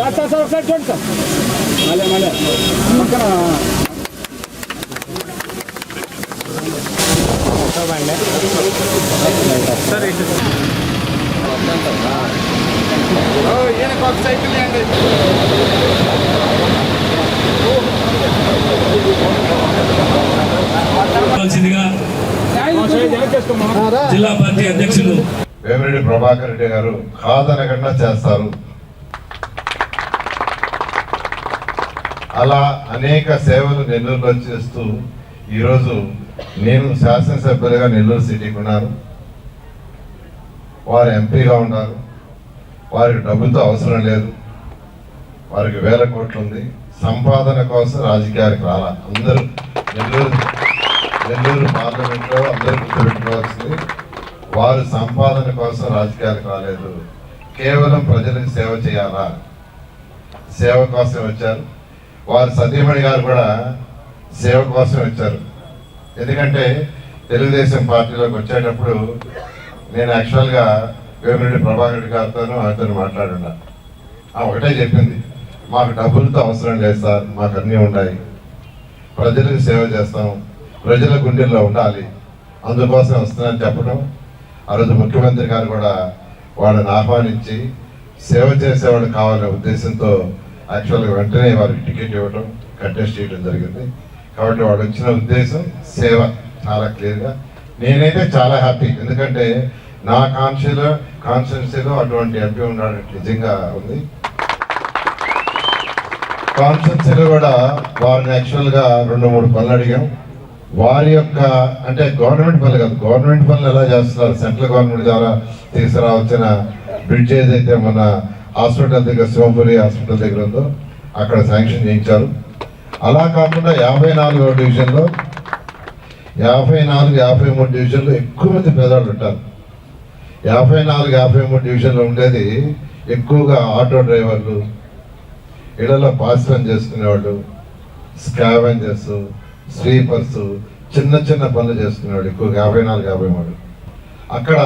Sir sir sir ఒకసారి చూడండి sir మళ్ళీ మళ్ళీ పక్కన ఈయనకు ఒక సైకిల్ ఇవ్వండి జిల్లా పార్టీ అధ్యక్షులు వేమిరెడ్డి ప్రభాకర్ రెడ్డి గారు కాదనకుండా చేస్తారు. అలా అనేక సేవలు నెల్లూరులో చేస్తూ ఈరోజు నేను శాసనసభ్యులుగా నెల్లూరు సిటీకి ఉన్నాను వారు ఎంపీగా ఉన్నారు. వారికి డబ్బుతో అవసరం లేదు. వారికి వేల కోట్లు ఉంది. సంపాదన కోసం రాజకీయాలకు రాలా. అందరూ నెల్లూరు నెల్లూరు పార్లమెంట్లో అందరూ గుర్తుపెట్టుకోవాల్సింది వారు సంపాదన కోసం రాజకీయాలకు రాలేదు. కేవలం ప్రజలకు సేవ చేయాలా? సేవ కోసం వచ్చారు. వారు సతీమణి గారు కూడా సేవ కోసం వచ్చారు ఎందుకంటే తెలుగుదేశం పార్టీలోకి వచ్చేటప్పుడు నేను యాక్చువల్గా వేమిరెడ్డి ప్రభాకర్ రెడ్డి గారితోనూ ఆయనతో మాట్లాడున్నా. ఆ ఒకటే చెప్పింది మాకు డబ్బులతో అవసరం లేదు సార్ మాకు అన్నీ ఉన్నాయి. ప్రజలకు సేవ చేస్తాం ప్రజల గుండెల్లో ఉండాలి. అందుకోసం వస్తున్నానని చెప్పడం. ఆ రోజు ముఖ్యమంత్రి గారు కూడా వాళ్ళని ఆహ్వానించి సేవ చేసేవాళ్ళు కావాలనే ఉద్దేశంతో యాక్చువల్గా వెంటనే వారికి టికెట్ ఇవ్వడం కంటెస్ట్ చేయడం జరిగింది. కాబట్టి వాడు వచ్చిన ఉద్దేశం సేవ. చాలా క్లియర్గా నేనైతే చాలా హ్యాపీ ఎందుకంటే నా కాన్స్టిలో కాన్స్టిట్యున్సీలో అటువంటి ఎంపీ ఉన్నాడు. నిజంగా ఉంది. కాన్స్టిట్యున్సీలో కూడా వారిని యాక్చువల్గా రెండు మూడు పనులు అడిగాం. వారి యొక్క అంటే గవర్నమెంట్ పనులు కాదు. గవర్నమెంట్ పనులు ఎలా చేస్తున్నారు? సెంట్రల్ గవర్నమెంట్ ద్వారా తీసుకురావచ్చిన బ్రిడ్జ్ ఏదైతే మన హాస్పిటల్ దగ్గర శివపురి హాస్పిటల్ దగ్గర ఉందో అక్కడ శాంక్షన్ చేయించారు. అలా కాకుండా యాభై నాలుగో డివిజన్లో యాభై నాలుగు యాభై మూడు డివిజన్లో ఎక్కువ మంది పేదవాళ్ళు ఉంటారు. యాభై నాలుగు యాభై మూడు డివిజన్లో ఉండేది ఎక్కువగా ఆటో డ్రైవర్లు ఇళ్ళలో పాస్ పని చేసుకునేవాళ్ళు స్కావెంజర్స్ స్వీపర్స్ చిన్న చిన్న పనులు చేసుకునేవాడు ఎక్కువ యాభై నాలుగు యాభై మూడు. అక్కడ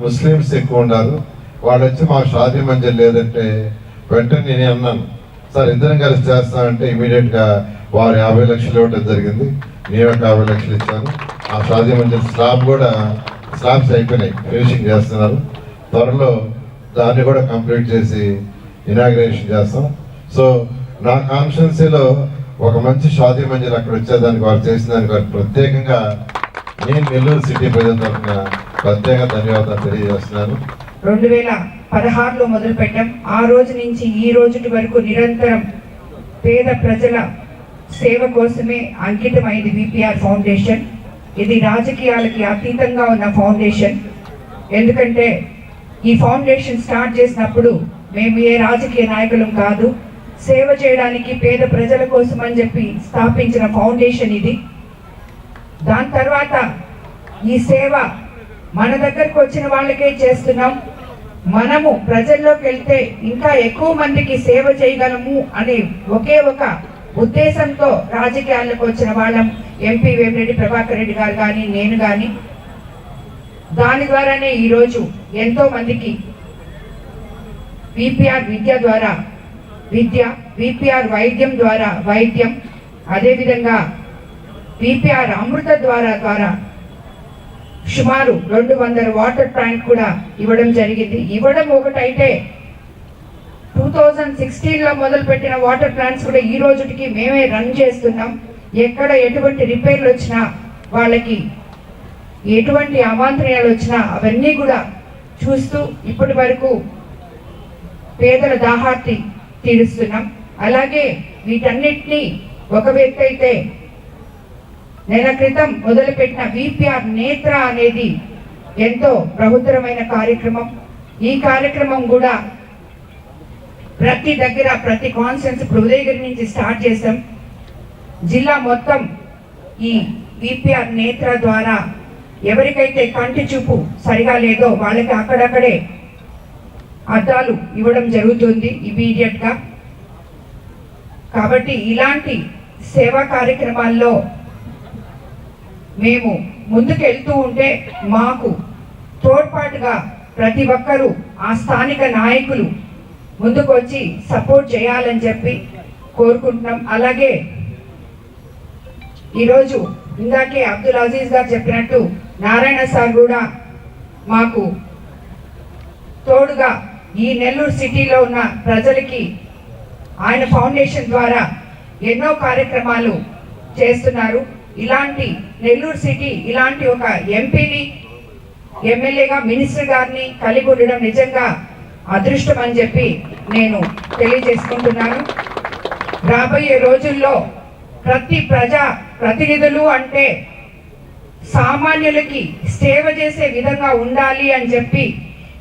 ముస్లిమ్స్ ఎక్కువ ఉన్నారు. వాళ్ళు వచ్చి మా షాదీ మంజల్ లేదంటే వెంటనే నేను అన్నాను. సార్ ఇద్దరం కలిసి చేస్తామంటే ఇమీడియట్గా వారు యాభై లక్షలు ఇవ్వటం జరిగింది. నేను ఒక యాభై లక్షలు ఇచ్చాను. ఆ షాదీ మంజల్ స్లాబ్ కూడా స్లాబ్స్ అయిపోయినాయి. ఫినిషింగ్ చేస్తున్నారు. త్వరలో దాన్ని కూడా కంప్లీట్ చేసి ఇనాగ్రేషన్ చేస్తాం. సో నా కాన్స్టిట్యున్సీలో ఒక మంచి షాదీ మంజల్ అక్కడ వచ్చేదానికి వారు చేసిన దానికి వారు ప్రత్యేకంగా నేను నెల్లూరు సిటీ ప్రజల తరఫున ప్రత్యేక ధన్యవాదాలు తెలియజేస్తున్నాను. రెండు వేల పదహారులో మొదలు పెట్టాం ఆ రోజు నుంచి ఈ రోజుటి వరకు నిరంతరం పేద ప్రజల సేవ కోసమే అంకితమైంది విపిఆర్ ఫౌండేషన్. ఇది రాజకీయాలకి అతీతంగా ఉన్న ఫౌండేషన్. ఎందుకంటే ఈ ఫౌండేషన్ స్టార్ట్ చేసినప్పుడు మేము ఏ రాజకీయ నాయకులం కాదు. సేవ చేయడానికి పేద ప్రజల కోసం అని చెప్పి స్థాపించిన ఫౌండేషన్ ఇది. దాని తర్వాత ఈ సేవ మన దగ్గరకు వచ్చిన వాళ్ళకే చేస్తున్నాం. మనము ప్రజల్లోకి వెళ్తే ఇంకా ఎక్కువ మందికి సేవ చేయగలము అనే ఒకే ఒక ఉద్దేశంతో రాజకీయాల్లోకి వచ్చిన వాళ్ళం. ఎంపీ వేమిరెడ్డి ప్రభాకర్ రెడ్డి గారు కానీ నేను కానీ. దాని ద్వారానే ఈరోజు ఎంతో మందికి విపిఆర్ విద్య ద్వారా విద్య విపిఆర్ వైద్యం ద్వారా వైద్యం అదేవిధంగా విపిఆర్ అమృత ద్వారా ద్వారా సుమారు రెండు వందల వాటర్ ట్యాంక్ కూడా ఇవ్వడం జరిగింది. ఇవ్వడం ఒకటైతే టూ థౌజండ్ సిక్స్టీన్లో మొదలుపెట్టిన వాటర్ ప్లాంట్స్ కూడా ఈ రోజుకి మేమే రన్ చేస్తున్నాం. ఎక్కడ ఎటువంటి రిపేర్లు వచ్చినా వాళ్ళకి ఎటువంటి అవాంతర్యాలు వచ్చినా అవన్నీ కూడా చూస్తూ ఇప్పటి వరకు పేదల దాహార్తి తీరుస్తున్నాం. అలాగే వీటన్నిటినీ ఒక వ్యక్తి అయితే నెల క్రితం మొదలుపెట్టిన విపిఆర్ నేత్ర అనేది ఎంతో ప్రభుత్వమైన కార్యక్రమం. ఈ కార్యక్రమం కూడా ప్రతి దగ్గర ప్రతి కాన్సెన్స్ ఇప్పుడు ఉదయగిరి నుంచి స్టార్ట్ చేసాం జిల్లా మొత్తం ఈ విపిఆర్ నేత్ర ద్వారా ఎవరికైతే కంటి చూపు సరిగా లేదో వాళ్ళకి అక్కడక్కడే అద్దాలు ఇవ్వడం జరుగుతుంది ఇమీడియట్గా. కాబట్టి ఇలాంటి సేవా కార్యక్రమాల్లో మేము ముందుకు వెళ్తూ ఉంటే మాకు తోడ్పాటుగా ప్రతి ఒక్కరూ ఆ స్థానిక నాయకులు ముందుకొచ్చి సపోర్ట్ చేయాలని చెప్పి కోరుకుంటున్నాం. అలాగే ఈరోజు ఇందాకే అబ్దుల్ అజీజ్ గారు చెప్పినట్టు నారాయణ సార్ కూడా మాకు తోడుగా ఈ నెల్లూరు సిటీలో ఉన్న ప్రజలకి ఆయన ఫౌండేషన్ ద్వారా ఎన్నో కార్యక్రమాలు చేస్తున్నారు. ఇలాంటి నెల్లూరు సిటీ ఇలాంటి ఒక ఎంపీని ఎమ్మెల్యేగా మినిస్టర్ గారిని కలిగి ఉండడం నిజంగా అదృష్టం అని చెప్పి నేను తెలియజేసుకుంటున్నాను. రాబోయే రోజుల్లో ప్రతి ప్రజా ప్రతినిధులు అంటే సామాన్యులకి సేవ చేసే విధంగా ఉండాలి అని చెప్పి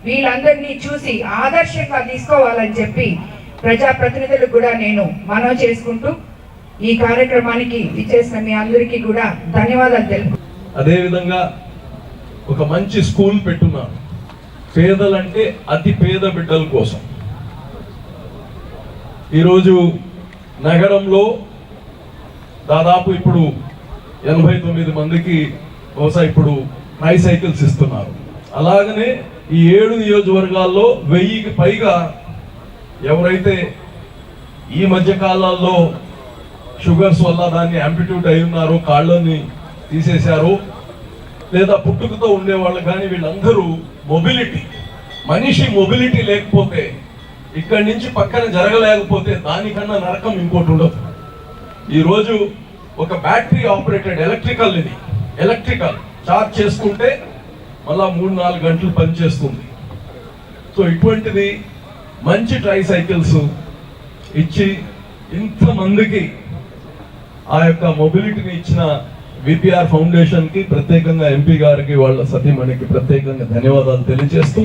వీళ్ళందరినీ చూసి ఆదర్శంగా తీసుకోవాలని చెప్పి ప్రజాప్రతినిధులకు కూడా నేను మనవి చేసుకుంటూ ఈ కార్యక్రమానికి ఇచ్చేసిన మీ అందరికీ కూడా ధన్యవాదాలు తెలుపు అదేవిధంగా ఒక మంచి స్కూల్ పెట్టున్నాను పేదలంటే అతి పేద బిడ్డల కోసం. ఈరోజు నగరంలో దాదాపు ఇప్పుడు ఎనభై తొమ్మిది మందికి బహుశా ఇప్పుడు ట్రై సైకిల్స్ ఇస్తున్నారు. అలాగనే ఈ ఏడు నియోజకవర్గాల్లో వెయ్యికి పైగా ఎవరైతే ఈ మధ్య కాలాల్లో షుగర్స్ వల్ల దాన్ని ఆంపిట్యూట్ అయి ఉన్నారో కాళ్ళని తీసేశారు. లేదా పుట్టుకతో ఉండేవాళ్ళు కానీ వీళ్ళందరూ మొబిలిటీ మనిషి మొబిలిటీ లేకపోతే ఇక్కడి నుంచి పక్కన జరగలేకపోతే దానికన్నా నరకం ఇంకోటి ఉండదు. ఈరోజు ఒక బ్యాటరీ ఆపరేటెడ్ ఎలక్ట్రికల్ ఇది. ఎలక్ట్రికల్ చార్జ్ చేసుకుంటే మళ్ళా మూడు నాలుగు గంటలు పనిచేస్తుంది సో ఇటువంటిది మంచి ట్రై సైకిల్స్ ఇచ్చి ఇంతమందికి ఆ యొక్క మొబిలిటీని ఇచ్చిన విపిఆర్ ఫౌండేషన్కి ప్రత్యేకంగా ఎంపీ గారికి వాళ్ళ సతీమణికి ప్రత్యేకంగా ధన్యవాదాలు తెలియజేస్తూ